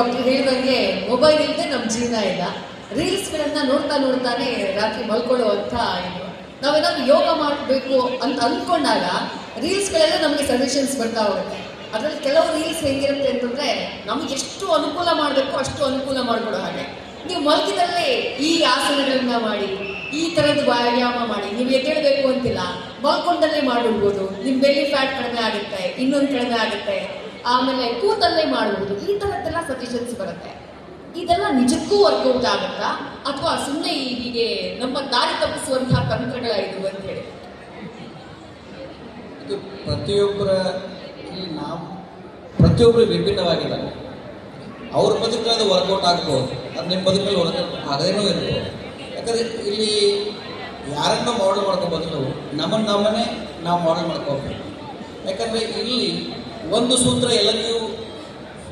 Doctor ಹೇಳಿದಂಗೆ mobile ಇಲ್ಲದೆ ನಮ್ಮ ಜೀವನ ಇಲ್ಲ. ರೀಲ್ಸ್ ಗಳನ್ನ ನೋಡ್ತಾ ನೋಡ್ತಾನೆ ರಾತ್ರಿ ಮಲ್ಕೊಳ್ಳುವಂತ ಇದು. ನಾವೇನಾದ್ರು ಯೋಗ ಮಾಡಬೇಕು ಅಂತ ಅಂದ್ಕೊಂಡಾಗ ರೀಲ್ಸ್ ಗಳೆಲ್ಲ ನಮಗೆ ಸಜೆಷನ್ಸ್ ಬರ್ತಾ ಹೋಗುತ್ತೆ. ಅದರಲ್ಲಿ ಕೆಲವು ರೀಲ್ಸ್ ಹೆಂಗಿರುತ್ತೆ ಅಂತಂದ್ರೆ ನಮ್ಗೆ ಎಷ್ಟು ಅನುಕೂಲ ಮಾಡಬೇಕು ಅಷ್ಟು ಅನುಕೂಲ ಮಾಡಿಕೊಡೋ ಹಾಗೆ. ನೀವು ಮಲಗಿದಲ್ಲೇ ಈ ಆಸನಗಳನ್ನ ಮಾಡಿ, ಈ ತರದ ವ್ಯಾಯಾಮ ಮಾಡಿ, ನೀವು ಎದ್ದೇಳಬೇಕು ಅಂತಿಲ್ಲ, ಮಲ್ಕೊಂಡಲ್ಲೇ ಮಾಡಿಡ್ಬೋದು ನಿಮ್ಮ ಬೆಲ್ಲಿ ಫ್ಯಾಟ್ ಕಡಿಮೆ ಆಗುತ್ತೆ, ಇನ್ನೊಂದು ಕಡಿಮೆ ಆಗುತ್ತೆ. ಆಮೇಲೆ ಕೂತಲ್ಲೇ ಮಾಡುವುದು, ಈ ಥರದ್ದೆಲ್ಲ ಸಜೆಷನ್ಸ್ ಬರುತ್ತೆ. ಇದೆಲ್ಲ ನಿಜಕ್ಕೂ ವರ್ಕೌಟ್ ಆಗುತ್ತಾ? ಅಥವಾ ಸುಮ್ಮನೆ ಹೀಗೆ ನಮ್ಮ ದಾರಿ ತಪ್ಪಿಸುವಂತಹ ತಂತ್ರಗಳ ಇದು ಅಂತ ಹೇಳಿ. ಇದು ಪ್ರತಿಯೊಬ್ಬರ ನಾವು, ಪ್ರತಿಯೊಬ್ಬರು ವಿಭಿನ್ನವಾಗಿಲ್ಲ ಅವ್ರ ಬದುಕಲ್ಲಿ ವರ್ಕೌಟ್ ಆಗ್ಬೋದು, ಅದು ನಿಮ್ಮ ಬದುಕಲ್ಲಿ ವರ್ಕೌಟ್ ಆಗದೇನೂ ಇರ್ಬೋದು. ಯಾಕಂದರೆ ಇಲ್ಲಿ ಯಾರನ್ನ ಮಾಡಲ್ ಮಾಡ್ಕೋ ಬದಲು ನಮ್ಮನ್ನು ನಮ್ಮನ್ನೇ ನಾವು ಮಾಡಲ್ ಮಾಡ್ಕೋಬೇಕು. ಯಾಕಂದರೆ ಇಲ್ಲಿ ಒಂದು ಸೂತ್ರ ಎಲ್ಲರಿಗೂ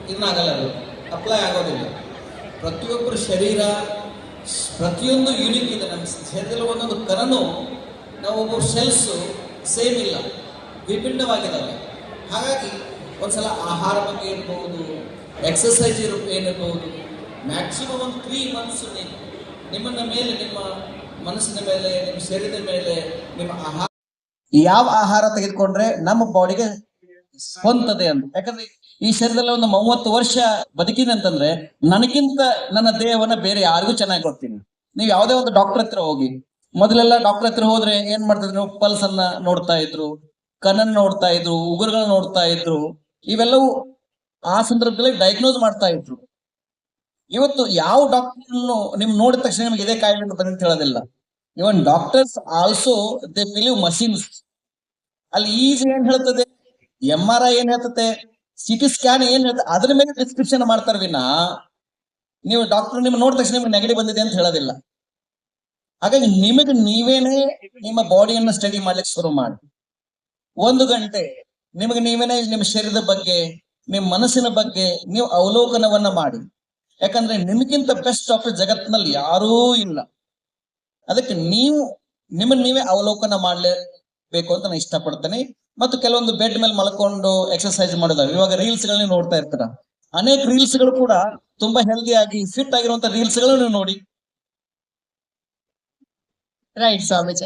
ಇನ್ನಾಗಲ್ಲ ಅದು. ಅಪ್ಲೈ ಆಗೋದಿಲ್ಲ. ಪ್ರತಿಯೊಬ್ಬರ ಶರೀರ ಪ್ರತಿಯೊಂದು ಯೂನಿಕ್ ಇದೆ. ನಮ್ಮ ಶರೀರದಲ್ಲಿ ಒಂದೊಂದು ಕರನು ನಾವು ಒಬ್ಬೊಬ್ಬರು ಸೆಲ್ಸು ಸೇಮ್ ಇಲ್ಲ. ವಿಭಿನ್ನವಾಗಿದ್ದಾವೆ. ಹಾಗಾಗಿ ಒಂದ್ಸಲ ಆಹಾರ ಬಗ್ಗೆ ಇರ್ಬೋದು ಎಕ್ಸಸೈಸ್ ಇರು ಏನಿರ್ಬೋದು ಮ್ಯಾಕ್ಸಿಮಮ್ ಒಂದು ತ್ರೀ ಮಂತ್ಸ್ ನೀವು ನಿಮ್ಮನ್ನ ಮೇಲೆ, ನಿಮ್ಮ ಮನಸ್ಸಿನ ಮೇಲೆ, ನಿಮ್ಮ ಶರೀರದ ಮೇಲೆ, ನಿಮ್ಮ ಆಹಾರ ಯಾವ ಆಹಾರ ತೆಗೆದುಕೊಂಡ್ರೆ ನಮ್ಮ ಬಾಡಿಗೆ ಹೊಂತದೆ ಅಂತ. ಯಾಕಂದ್ರೆ ಈ ಶರೀರದಲ್ಲಿ ಒಂದು ಮೂವತ್ತು ವರ್ಷ ಬದುಕಿದೆ ಅಂತಂದ್ರೆ ನನಗಿಂತ ನನ್ನ ದೇಹವನ್ನ ಬೇರೆ ಯಾರಿಗೂ ಚೆನ್ನಾಗಿ ಕೊಡ್ತೀನಿ. ನೀವು ಯಾವುದೇ ಒಂದು ಡಾಕ್ಟರ್ ಹತ್ರ ಹೋಗಿ, ಮೊದಲೆಲ್ಲ ಡಾಕ್ಟರ್ ಹತ್ರ ಹೋದ್ರೆ ಏನ್ ಮಾಡ್ತಿದ್ರು ಪಲ್ಸ್ ಅನ್ನ ನೋಡ್ತಾ ಇದ್ರು, ಕಣ್ಣನ್ನ ನೋಡ್ತಾ ಇದ್ರು, ಉಗುರುಗಳನ್ನ ನೋಡ್ತಾ ಇದ್ರು, ಇವೆಲ್ಲವೂ ಆ ಸಂದರ್ಭದಲ್ಲಿ ಡಯಾಗ್ನೋಸ್ ಮಾಡ್ತಾ ಇದ್ರು. ಇವತ್ತು ಯಾವ ಡಾಕ್ಟರ್ ನಿಮ್ ನೋಡಿದ ತಕ್ಷಣ ನಿಮ್ಗೆ ಇದೇ ಕಾಯಿಲೆ ಅಂತ ಹೇಳೋದಿಲ್ಲ. Even doctors also they believe machines ಅಲ್ಲಿ ಈಜಿ ಏನ್ ಹೇಳ್ತದೆ? ಎಂ ಆರ್ ಐ ಏನ್ ಹೇಳ್ತತೆ? ಸಿಟಿ ಸ್ಕ್ಯಾನ್ ಏನ್ ಹೇಳ್ತದೆ ಅದ್ರ ಮೇಲೆ ಡಿಸ್ಕ್ರಿಪ್ಷನ್ ಮಾಡ್ತಾರ ವಿನ. ನೀವು ಡಾಕ್ಟರ್ ನಿಮ್ ನೋಡಿದ ತಕ್ಷಣ ನಿಮ್ಗೆ ನೆಗಡಿ ಬಂದಿದೆ ಅಂತ ಹೇಳೋದಿಲ್ಲ. ಹಾಗಾಗಿ ನಿಮಗೆ ನೀವೇನೆ ನಿಮ್ಮ ಬಾಡಿಯನ್ನ ಸ್ಟಡಿ ಮಾಡ್ಲಿಕ್ಕೆ ಶುರು ಮಾಡಿ. ಒಂದು ಗಂಟೆ ನಿಮಗೆ ನೀವೇನೆ ನಿಮ್ಮ ಶರೀರದ ಬಗ್ಗೆ, ನಿಮ್ಮ ಮನಸ್ಸಿನ ಬಗ್ಗೆ ನೀವು ಅವಲೋಕನವನ್ನ ಮಾಡಿ. ಯಾಕಂದ್ರೆ ನಿಮಗಿಂತ ಬೆಸ್ಟ್ ಡಾಕ್ಟರ್ ಜಗತ್ತಿನಲ್ಲಿ ಯಾರೂ ಇಲ್ಲ. ಅದಕ್ಕೆ ನೀವು, ನಿಮ್ಮನ್ನ ನೀವೇ ಅವಲೋಕನ ಮಾಡಲೇಬೇಕು ಅಂತ ನಾನು ಇಷ್ಟಪಡ್ತೇನೆ. ಮತ್ತು ಕೆಲವೊಂದು ಬೆಡ್ ಮೇಲೆ ಮಲ್ಕೊಂಡು ಎಕ್ಸರ್ಸೈಸ್ ಮಾಡೋದಾದ್ರೆ ಇವಾಗ ರೀಲ್ಸ್ ಗಳನ್ನ ನೋಡ್ತಾ ಇರ್ತಾರೆ? ಅನೇಕ ರೀಲ್ಸ್ಗಳು ಕೂಡ ತುಂಬಾ ಹೆಲ್ದಿ ಆಗಿ ಫಿಟ್ ಆಗಿರುವಂತ ರೀಲ್ಸ್ಗಳು ನೋಡಿ. ರೈಟ್ ಸ್ವಾಮೀಜಿ.